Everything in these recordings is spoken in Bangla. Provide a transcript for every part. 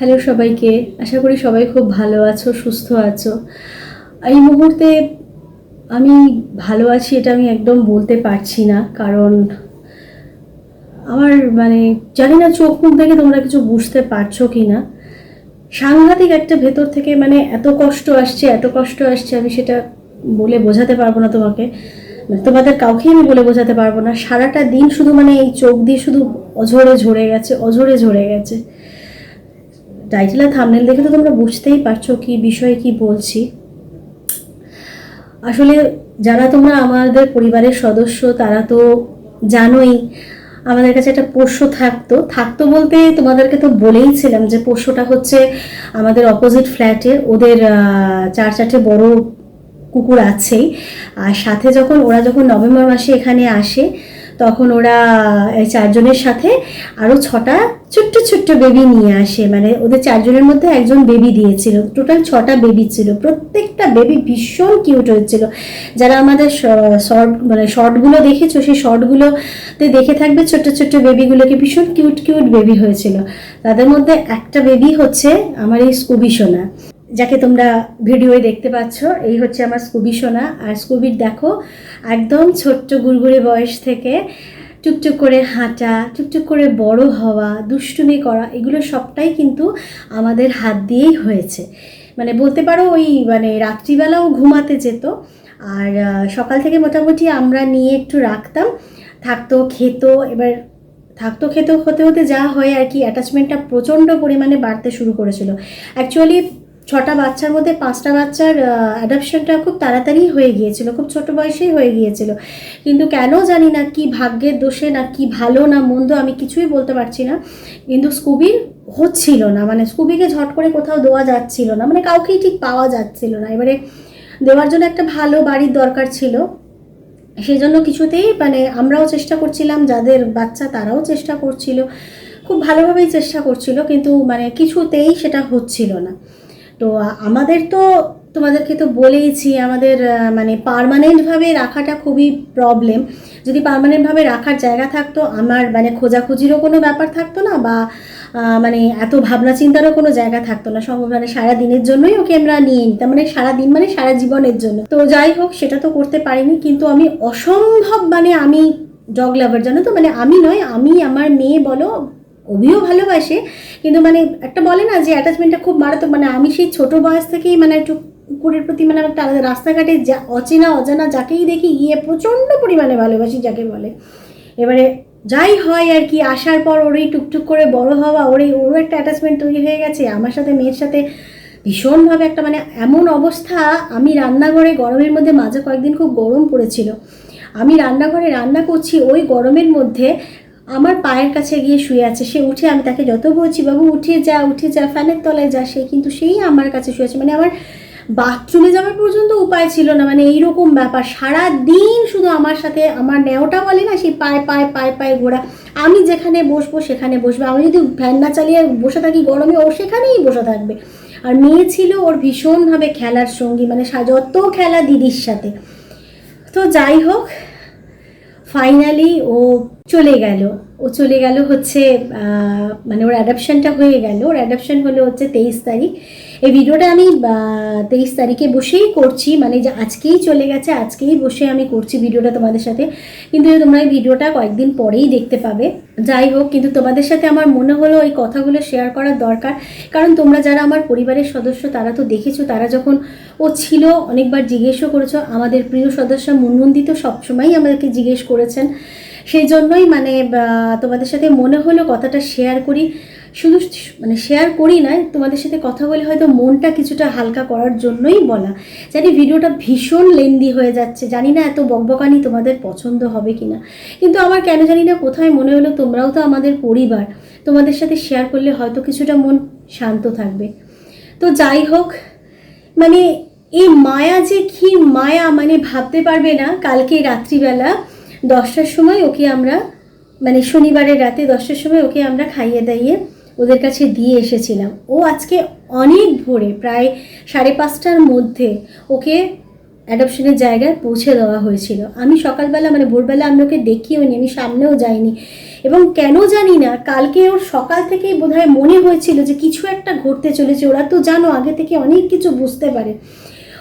হ্যালো সবাইকে, আশা করি সবাই খুব ভালো আছো, সুস্থ আছো। এই মুহূর্তে আমি ভালো আছি এটা আমি একদম বলতে পারছি না, কারণ আমার মানে জানি না চোখ মুখ দেখে তোমরা কিছু বুঝতে পারছ কি না সাংঘাতিক একটা ভেতর থেকে মানে এত কষ্ট আসছে, এত কষ্ট আসছে, আমি সেটা বলে বোঝাতে পারব না তোমাকে। মানে তোমাদের কাউকে আমি বলে বোঝাতে পারব না, সারাটা দিন শুধু মানে এই চোখ দিয়ে শুধু অঝরে ঝরে গেছে, অঝরে ঝরে গেছে। টাইটেল আর থামনেল দেখে তো তোমরা বুঝতেই পারছ কি বিষয়ে কি বলছি। আসলে যারা তোমরা আমাদের পরিবারের সদস্য, তারা তো জানোই আমাদের কাছে একটা পোষ্য থাকতো। থাকতো বলতে তোমাদেরকে তো বলেইছিলাম যে পোষ্যটা হচ্ছে আমাদের অপোজিট ফ্ল্যাটে ওদের চার চারটে বড় কুকুর আছেই। আর সাথে যখন ওরা যখন নভেম্বর মাসে এখানে আসে তখন ওরা চারজনের সাথে আরও ছটা ছোট্ট ছোট্ট বেবি নিয়ে আসে। মানে ওদের চারজনের মধ্যে একজন বেবি দিয়েছিল। টোটাল ছটা বেবি ছিল। প্রত্যেকটা বেবি ভীষণ কিউট হয়েছিল। যারা আমাদের শর্ট মানে শর্টগুলো দেখেছ, সেই শর্টগুলোতে দেখে থাকবে ছোট্ট ছোট্ট বেবিগুলোকে ভীষণ কিউট কিউট বেবি হয়েছিল। তাদের মধ্যে একটা বেবি হচ্ছে আমার এই স্কুবি সোনা যাকে তোমরা ভিডিওয়ে দেখতে পাচ্ছ, এই হচ্ছে আমার স্কুবি সোনা। আর স্কুবির দেখো, একদম ছোট্ট গুড়গুড়ে বয়স থেকে টুকটুক করে হাঁটা টুকটুক করে বড় হওয়া, দুষ্টুমি করা, এগুলো সবটাই কিন্তু আমাদের হাত দিয়েই হয়েছে। মানে বলতে পারো ওই মানে রাত্রিবেলাও ঘুমাতে যেত, আর সকাল থেকে মোটামুটি আমরা নিয়ে একটু রাখতাম। থাকতো, খেত, এবার থাকতো, খেত, হতে হতে যা হয় আর কি অ্যাটাচমেন্টটা প্রচণ্ড পরিমাণে বাড়তে শুরু করেছিল। অ্যাকচুয়ালি ছটা বাচ্চার মধ্যে পাঁচটা বাচ্চার অ্যাডাপশনটা খুব তাড়াতাড়ি হয়ে গিয়েছিল, খুব ছোট বয়সেই হয়ে গিয়েছিল। কিন্তু কেন জানি না কি ভাগ্যের দোষে না কি ভালো না মন্দ আমি কিছুই বলতে পারছি না। কিন্তু স্কুবির হচ্ছিল না মানে স্কুবিকে ঝট করে কোথাও দেওয়া যাচ্ছিল না মানে কাউকেই ঠিক পাওয়া যাচ্ছিল না। এবারে দেওয়ার জন্য একটা ভালো বাড়ির দরকার ছিল। সেই জন্য কিছুতেই মানে আমরাও চেষ্টা করছিলাম, যাদের বাচ্চা তারাও চেষ্টা করছিল, খুব ভালোভাবেই চেষ্টা করছিল, কিন্তু মানে কিছুতেই সেটা হচ্ছিল না। তো আমাদের তো, তোমাদেরকে তো বলেইছি, আমাদের মানে পার্মানেন্টভাবে রাখাটা খুবই প্রবলেম যদি পার্মানেন্টভাবে রাখার জায়গা থাকতো, আমার মানে খোঁজাখুঁজিরও কোনো ব্যাপার থাকতো না বা মানে এত ভাবনা চিন্তারও কোনো জায়গা থাকতো না। সব মানে সারা দিনের জন্যই ওকে আমরা নিয়ে নিতাম মানে সারা দিন মানে সারা জীবনের জন্য। তো যাই হোক, সেটা তো করতে পারিনি, কিন্তু আমি অসম্ভব মানে আমি ডগ লাভার জানো তো? মানে আমি নয়, আমি আমার মেয়ে বলো অভিও ভালোবাসে, কিন্তু মানে একটা বলে না যে অ্যাটাচমেন্টটা খুব মারাত্মক মানে আমি সেই ছোট বয়স থেকেই মানে একটু কুকুরের প্রতি মানে একটা আলাদা রাস্তাঘাটে যা অচেনা, অজানা যাকেই দেখি, গিয়ে প্রচণ্ড পরিমাণে ভালোবাসি যাকে বলে। এবারে যাই হয় আর কি, আসার পর ওরই টুকটুক করে বড় হওয়া, ওরই, ওরও একটা অ্যাটাচমেন্ট তৈরি হয়ে গেছে। আমার সাথে, মেয়ের সাথে ভীষণভাবে একটা মানে এমন অবস্থা, আমি রান্নাঘরে গরমের মধ্যে মাঝে কয়েকদিন খুব গরম পড়েছিল। আমি রান্নাঘরে রান্না করছি, ওই গরমের মধ্যে আমার পায়ের কাছে গিয়ে শুয়ে আছে, সে উঠে আমি তাকে যত বলছি, বাবু, উঠে যা উঠে যা, ফ্যানের তলায় যা। সে কিন্তু সেই আমার কাছে শুয়ে আছে। মানে আমার বাথরুমে যাওয়ার পর্যন্ত উপায় ছিল না। মানে এইরকম ব্যাপার। সারা দিন শুধু আমার সাথে, আমার নেওটা বলে না সেই পায়ে পায়ে পায়ে পায়ে ঘোরা। আমি যেখানে বসবো, সেখানে বসবে। আমি যদি ফ্যান না চালিয়ে বসে থাকি গরমে, ও সেখানেই বসে থাকবে। আর মেয়ে ছিল ওর ভীষণভাবে খেলার সঙ্গী। মানে যত খেলা দিদির সাথে। তো যাই হোক ফাইনালি ও চলে গেল। ও চলে গেল হচ্ছে মানে ওর অ্যাডাপশনটা হয়ে গেল। ওর অ্যাডাপশন হলো হচ্ছে তেইশ তারিখ। এই ভিডিওটা আমি তেইশ তারিখে বসেই করছি। মানে যে আজকেই চলে গেছে, আজকেই বসে আমি করছি ভিডিওটা তোমাদের সাথে। কিন্তু তোমরা এই ভিডিওটা কয়েকদিন পরেই দেখতে পাবে। যাই হোক, কিন্তু তোমাদের সাথে আমার মনে হলো এই কথাগুলো শেয়ার করার দরকার। কারণ তোমরা যারা আমার পরিবারের সদস্য, তারা তো দেখেছ, তারা যখন ও ছিল, অনেকবার জিজ্ঞেসও করেছ। আমাদের প্রিয় সদস্য মুনমুন্দি তো সবসময়ই আমাদেরকে জিজ্ঞেস করেছেন। সেই জন্যই মানে তোমাদের সাথে মনে হলো কথাটা শেয়ার করি। শুধু মানে শেয়ার করি না, তোমাদের সাথে কথা বলে হয়তো মনটা কিছুটা হালকা করার জন্যই বলা। জানি ভিডিওটা ভীষণ লেন্দি হয়ে যাচ্ছে, জানি না এত বকবকানি তোমাদের পছন্দ হবে কি না কিন্তু আমার কেন জানি না কোথায় মনে হলো তোমরাও তো আমাদের পরিবার, তোমাদের সাথে শেয়ার করলে হয়তো কিছুটা মন শান্ত থাকবে। তো যাই হোক মানে এই মায়া যে কি মায়া মানে ভাবতে পারবে না কালকে রাত্রিবেলা। দশটার সময় ওকে আমরা মানে শনিবারের রাতে দশটার সময় ওকে আমরা খাইয়ে দাইয়ে ওদের কাছে দিয়ে এসেছিলাম। ও আজকে অনেক ভোরে, প্রায় সাড়ে পাঁচটার মধ্যে ওকে অ্যাডপশনের জায়গায় পৌঁছে দেওয়া হয়েছিল। আমি সকালবেলা মানে ভোরবেলা আমি ওকে দেখিও নি, আমি সামনেও যাইনি। এবং কেন জানি না, কালকে ওর সকাল থেকেই বোধহয় মনে হয়েছিল যে কিছু একটা ঘটতে চলেছে। ওরা তো জানো, আগে থেকে অনেক কিছু বুঝতে পারে।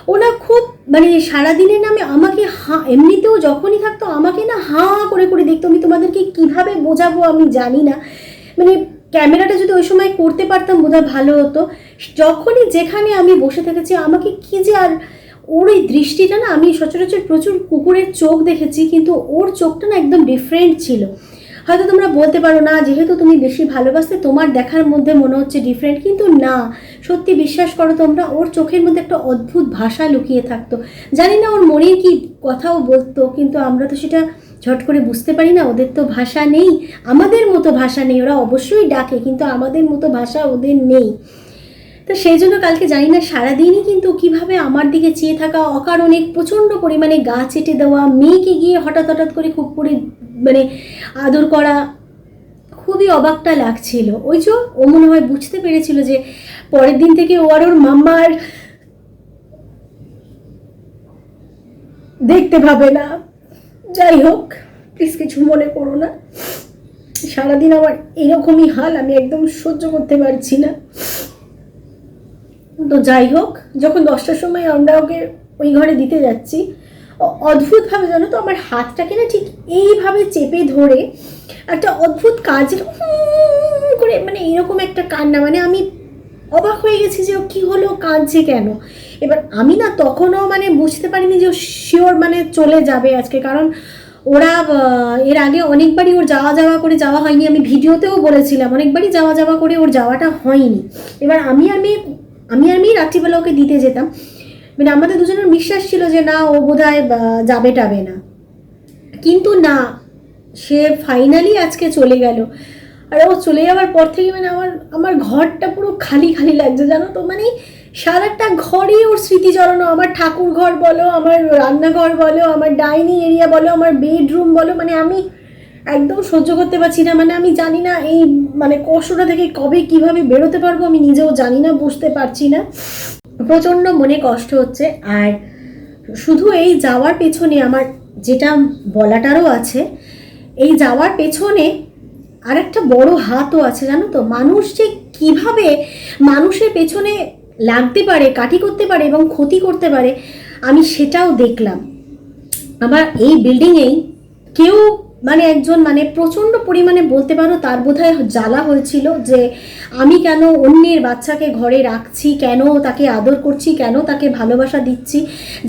ওনা খুব মানে সারাদিনের নামে আমাকে হা, এমনিতেও যখনই থাকতো আমাকে না হা করে করে দেখতো। আমি তোমাদেরকে কীভাবে বোঝাবো আমি জানি না। মানে ক্যামেরাটা যদি ওই সময় করতে পারতাম বোধহয় ভালো হতো। যখনই যেখানে আমি বসে থেকেছি, আমাকে কি যে আর ওর ওই দৃষ্টিটা না, আমি সচরাচর প্রচুর কুকুরের চোখ দেখেছি, কিন্তু ওর চোখটা না একদম ডিফারেন্ট ছিল। হয়তো তোমরা বলতে পারো না, যেহেতু তুমি বেশি ভালোবাসতে, তোমার দেখার মধ্যে মনে হচ্ছে ডিফারেন্ট কিন্তু না। সত্যি বিশ্বাস করো, তোমরা ওর চোখের মধ্যে একটা অদ্ভুত ভাষা লুকিয়ে থাকতো। জানি না ওর মনের কি কথাও বলতো, কিন্তু আমরা তো সেটা ঝট করে বুঝতে পারি না, ওদের তো ভাষা নেই। আমাদের মতো ভাষা নেই, ওরা অবশ্যই ডাকে, কিন্তু আমাদের মতো ভাষা ওদের নেই। তো সেই জন্য কালকে জানি না, সারাদিনই কিন্তু কীভাবে আমার দিকে চেয়ে থাকা অকারণে প্রচণ্ড পরিমাণে গা চেটে দেওয়া, মেয়েকে গিয়ে হঠাৎ হঠাৎ করে খুব করে মানে আদর করা খুবই অবাকটা লাগছিল। ওই যে ও মনে হয় বুঝতে পেরেছিল যে পরের দিন থেকে ও আর ওর মাম্মার দেখতে পাবে না। যাই হোক প্লিজ কিছু মনে করো না। সারাদিন আমার এরকমই হাল, আমি একদম সহ্য করতে পারছি না। তো যাই হোক, যখন দশটার সময় আমরা ওকে ওই ঘরে দিতে যাচ্ছি অদ্ভুতভাবে জানো তো আমার হাতটাকে না ঠিক এইভাবে চেপে ধরে একটা অদ্ভুত হুম করে মানে এরকম একটা কান্না মানে আমি অবাক হয়ে গেছি যে ও কী হলো, কাঁদছে কেন? এবার আমি না তখনও মানে বুঝতে পারিনি যে ও শিওর মানে চলে যাবে আজকে, কারণ ওরা এর আগে অনেকবারই ওর যাওয়া যাওয়া করে যাওয়া হয়নি, আমি ভিডিওতেও বলেছিলাম, অনেকবারই যাওয়া যাওয়া করে ওর যাওয়াটা হয়নি। এবার আমি আর মেয়ে, আমি আর মেয়ে রাত্রিবেলা ওকে দিতে যেতাম। মানে আমাদের দুজনের বিশ্বাস ছিল যে না, ও বোধ যাবে টাবে না। কিন্তু না, সে ফাইনালি আজকে চলে গেল। আর ও চলে যাওয়ার পর থেকে মানে আমার আমার ঘরটা পুরো খালি খালি লাগছে, জানো তো? মানে সারাটা ঘরই ওর স্মৃতি জড়ানো আমার ঠাকুর ঘর বলো, আমার রান্নাঘর বলো, আমার ডাইনিং এরিয়া বলো, আমার বেডরুম বলো মানে আমি একদম সহ্য করতে পারছি না। মানে আমি জানি না এই মানে কষ্টটা থেকে কবে কীভাবে বেরোতে পারব, আমি নিজেও জানি না, বুঝতে পারছি না। প্রচণ্ড মনে কষ্ট হচ্ছে। আর শুধু এই যাওয়ার পেছনে আমার যেটা বলাটারও আছে, এই যাওয়ার পেছনে আর একটা বড় হাতও আছে, জানো তো? মানুষ যে কীভাবে মানুষের পেছনে লাগতে পারে, কাঠি করতে পারে এবং ক্ষতি করতে পারে, আমি সেটাও দেখলাম। আমার এই বিল্ডিংয়েই কেউ মানে একজন মানে প্রচণ্ড পরিমাণে বলতে পারো তার বোধহয় জ্বালা হয়েছিল যে আমি কেন অন্যের বাচ্চাকে ঘরে রাখছি, কেন তাকে আদর করছি, কেন তাকে ভালোবাসা দিচ্ছি?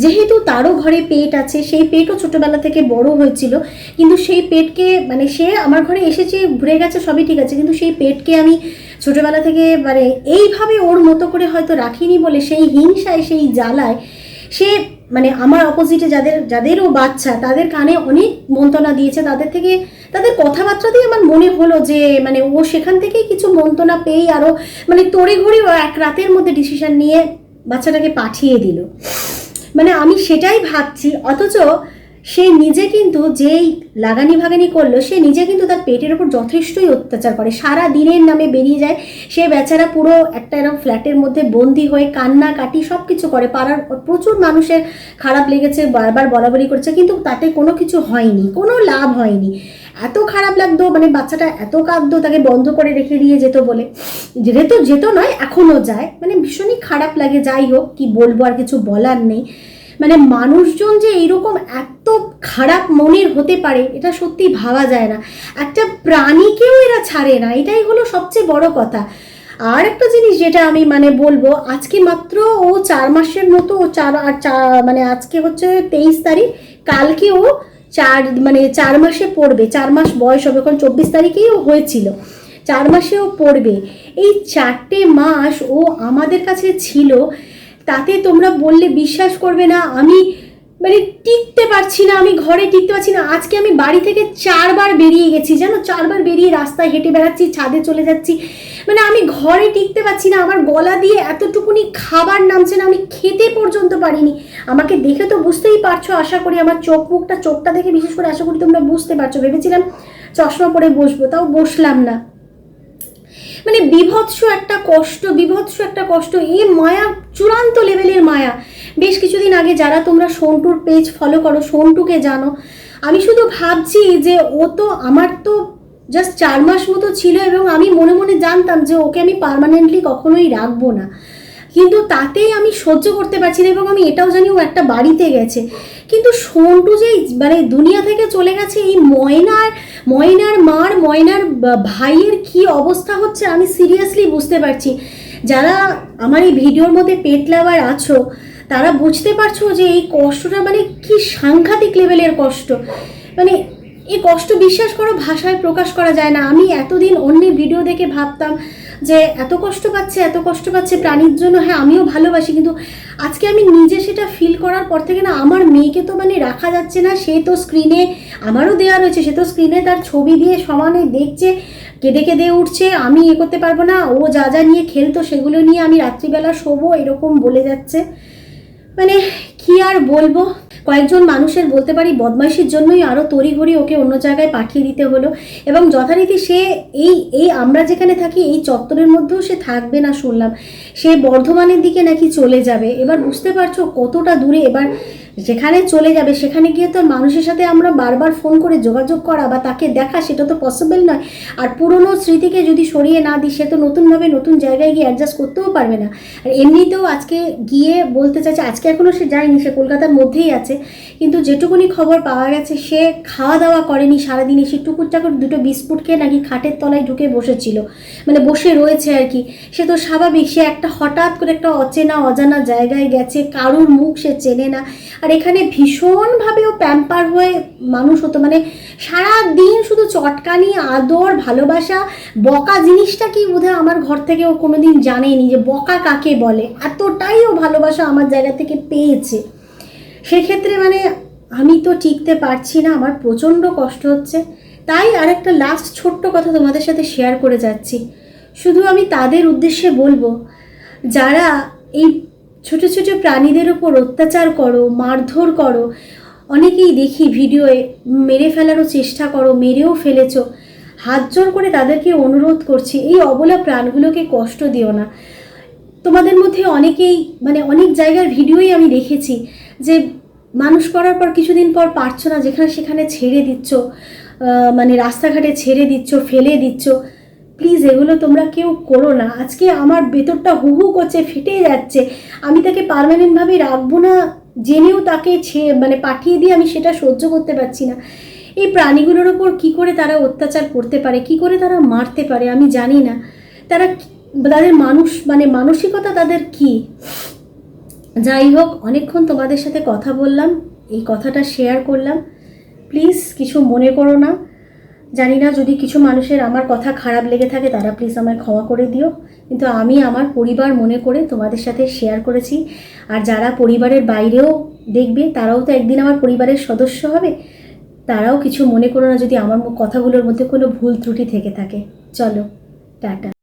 যেহেতু তারও ঘরে পেট আছে, সেই পেটও ছোটোবেলা থেকে বড় হয়েছিল, কিন্তু সেই পেটকে মানে সে আমার ঘরে এসেছে, ঘুরে গেছে, সবই ঠিক আছে, কিন্তু সেই পেটকে আমি ছোটোবেলা থেকে মানে এইভাবে ওর মতো করে হয়তো রাখিনি বলে সেই হিংসায়, সেই জ্বালায় সে মানে আমার অপোজিটে যাদের, যাদেরও বাচ্চা, তাদের কানে অনেক মন্ত্রণা দিয়েছে। তাদের থেকে, তাদের কথাবার্তাতেই আমার মনে হলো যে মানে ও সেখান থেকেই কিছু মন্ত্রণা পেয়েই আরও মানে তড়ে ঘড়ি এক রাতের মধ্যে ডিসিশন নিয়ে বাচ্চাটাকে পাঠিয়ে দিল। মানে আমি সেটাই ভাবছি, অথচ সে নিজে কিন্তু যেই লাগানি ভাগানি করল, সে নিজে কিন্তু তার পেটের ওপর যথেষ্টই অত্যাচার করে। সারা দিনের নামে বেরিয়ে যায়। সে বেচারা পুরো একটা এরকম ফ্ল্যাটের মধ্যে বন্দি হয়ে কান্না কাটি সব কিছু করে। পাড়ার প্রচুর মানুষের খারাপ লেগেছে, বারবার বলা বলি করছে, কিন্তু তাতে কোনো কিছু হয়নি, কোনো লাভ হয়নি। এত খারাপ লাগতো মানে বাচ্চাটা এত কাঁদতো, তাকে বন্ধ করে রেখে দিয়ে যেত বলে। যেত যেত নয় এখনও যায়। মানে ভীষণই খারাপ লাগে, যাই হোক, কি বলব আর কিছু বলার নেই। মানে মানুষজন যে এইরকম এত খারাপ মনের হতে পারে, এটা সত্যি ভাবা যায় না। একটা প্রাণীকেও এরা ছাড়ে না, এটাই হলো সবচেয়ে বড় কথা। আর একটা জিনিস যেটা আমি মানে বলব, আজকে মাত্র ও চার মাসের মতো, ও চার, আর মানে আজকে হচ্ছে তেইশ তারিখ, কালকে ও চার মানে চার মাসে পড়বে, চার মাস বয়স হবে, কারণ চব্বিশ তারিখেই ও হয়েছিল। চার মাসেও পড়বে। এই চারটে মাস ও আমাদের কাছে ছিল তাতে তোমরা বললে বিশ্বাস করবে না, আমি মানে টিকতে পারছি না, আমি ঘরে টিকতে পারছি না। আজকে আমি বাড়ি থেকে চারবার বেরিয়ে গেছি, জানো? চারবার বেরিয়ে রাস্তায় হেঁটে বেড়াচ্ছি, ছাদে চলে যাচ্ছি। মানে আমি ঘরে টিকতে পারছি না, আমার গলা দিয়ে এতটুকুনি খাবার নামছে না, আমি খেতে পর্যন্ত পারিনি। আমাকে দেখে তো বুঝতেই পারছ, আশা করি আমার চোখ মুখটা, চোখটা দেখে বিশেষ করে আশা করি তোমরা বুঝতে পারছ। ভেবেছিলাম চশমা পরে বসবো, তাও বসলাম না। মানে বিভৎস একটা কষ্ট, বিভৎস একটা কষ্ট, এ মায়া, চূড়ান্ত লেভেলের মায়া। বেশ কিছুদিন আগে যারা তোমরা সন্টুর পেজ ফলো করো, সন্টুকে জানো, আমি শুধু ভাবছি যে ও তো আমার তো জাস্ট চার মাস মতো ছিল এবং আমি মনে মনে জানতাম যে ওকে আমি পারমানেন্টলি কখনোই রাখব না। কিন্তু তাতেই আমি সহ্য করতে পারছি না এবং আমি এটাও জানি ও একটা বাড়িতে গেছে। কিন্তু সন্টু যেই মানে দুনিয়া থেকে চলে গেছে, এই ময়নার ময়নার মার, ময়নার ভাইয়ের কি অবস্থা হচ্ছে আমি সিরিয়াসলি বুঝতে পারছি। যারা আমার এই ভিডিওর মধ্যে পেট লাভার আছো, তারা বুঝতে পারছ যে এই কষ্টটা মানে কি সাংঘাতিক লেভেলের কষ্ট। মানে এই কষ্ট বিশ্বাস করো ভাষায় প্রকাশ করা যায় না। আমি এতদিন অন্যের ভিডিও দেখে ভাবতাম যে, এত কষ্ট পাচ্ছে, এত কষ্ট পাচ্ছে প্রাণীর জন্য। হ্যাঁ আমিও ভালোবাসি, কিন্তু আজকে আমি নিজে সেটা ফিল করার পর থেকে না, আমার মেয়েকে তো মানে রাখা যাচ্ছে না। সে তো স্ক্রিনে আমারও দেওয়া রয়েছে, সে তো স্ক্রিনে তার ছবি দিয়ে সমানে দেখছে, কেঁদে কেঁদে উঠছে, আমি এ করতে পারব না, ও যা যা নিয়ে খেলতো সেগুলো নিয়ে আমি রাত্রিবেলা শোবো, এরকম বলে যাচ্ছে। মানে কি আর বলব? কয়েকজন মানুষের বলতে পারি বদমাইশির জন্যই আরও তড়িঘড়ি ওকে অন্য জায়গায় পাঠিয়ে দিতে হলো এবং যথারীতি সে এই এই আমরা যেখানে থাকি, এই চত্বরের মধ্যেও সে থাকবে না শুনলাম। সে বর্ধমানের দিকে নাকি চলে যাবে। এবার বুঝতে পারছ কতটা দূরে এবার যেখানে চলে যাবে, সেখানে গিয়ে তো মানুষের সাথে আমরা বারবার ফোন করে যোগাযোগ করা বা তাকে দেখা, সেটা তো পসিবল নয়। আর পুরনো স্মৃতিকে যদি সরিয়ে না দিই, সে তো নতুনভাবে নতুন জায়গায় গিয়ে অ্যাডজাস্ট করতেও পারবে না। আর এমনিতেও আজকে গিয়ে বলতে চাইছে, আজকে এখনও সে যায়নি, সে কলকাতার মধ্যেই আছে। কিন্তু যেটুকুনি খবর পাওয়া গেছে, সে খাওয়া দাওয়া করেনি, সারাদিনে সে টুকুর টাকুর দুটো বিস্কুট খেয়ে নাকি খাটের তলায় ঢুকে বসেছিল। মানে বসে রয়েছে আর কি। সে তো স্বাভাবিক, সে একটা হঠাৎ করে একটা অচেনা অজানা জায়গায় গেছে, কারুর মুখ সে চেনে না। আর এখানে ভীষণভাবে ও প্যাম্পার হয়ে মানুষ হতো। মানে সারা দিন শুধু চটকানি, আদর, ভালোবাসা, বকা জিনিসটা কি বোধহয় আমার ঘর থেকে ও কোনোদিন জানেনি যে বকা কাকে বলে? এতটাই ও ভালোবাসা আমার জায়গা থেকে পেয়েছে। সেক্ষেত্রে মানে আমি তো টিকতে পারছি না, আমার প্রচণ্ড কষ্ট হচ্ছে। তাই আর একটা লাস্ট ছোট্ট কথা তোমাদের সাথে শেয়ার করে যাচ্ছি। শুধু আমি তাদের উদ্দেশ্যে বলব, যারা এই ছোট ছোট প্রাণীদের উপর অত্যাচার করো, মারধর করো। অনেকেই দেখি ভিডিওয়ে মেরে ফেলারও চেষ্টা করো, মেরেও ফেলেছো। হাত জোর করে তাদেরকে অনুরোধ করছি, এই অবলা প্রাণগুলোকে কষ্ট দিও না। তোমাদের মধ্যে অনেকেই মানে অনেক জায়গার ভিডিওই আমি দেখেছি যে মানুষ করার পর কিছুদিন পর পারছ না, যেখানে সেখানে ছেড়ে দিচ্ছ মানে রাস্তাঘাটে ছেড়ে দিচ্ছ, ফেলে দিচ্ছ। প্লিজ এগুলো তোমরা কেউ করো না। আজকে আমার ভেতরটা হু হু করছে, ফেটে যাচ্ছে। আমি তাকে পারমানেন্টভাবে রাখব না, জেনেও তাকে ছে মানে পাঠিয়ে দিয়ে আমি সেটা সহ্য করতে পারছি না। এই প্রাণীগুলোর ওপর কী করে তারা অত্যাচার করতে পারে, কি করে তারা মারতে পারে, আমি জানি না। তারা তাদের মানুষ মানে মানসিকতা তাদের কি? যাই হোক, অনেকক্ষণ তোমাদের সাথে কথা বললাম, এই কথাটা শেয়ার করলাম। প্লিজ কিছু মনে করো না। জানি না যদি কিছু মানুষের আমার কথা খারাপ লেগে থাকে, তারা প্লিজ আমায় ক্ষমা করে দিও। কিন্তু আমি আমার পরিবার মনে করে তোমাদের সাথে শেয়ার করেছি। আর যারা পরিবারের বাইরেও দেখবে, তারাও তো একদিন আমার পরিবারের সদস্য হবে। তারাও কিছু মনে করো না যদি আমার কথাগুলোর মধ্যে কোনো ভুল ত্রুটি থেকে থাকে। চলো, টাটা।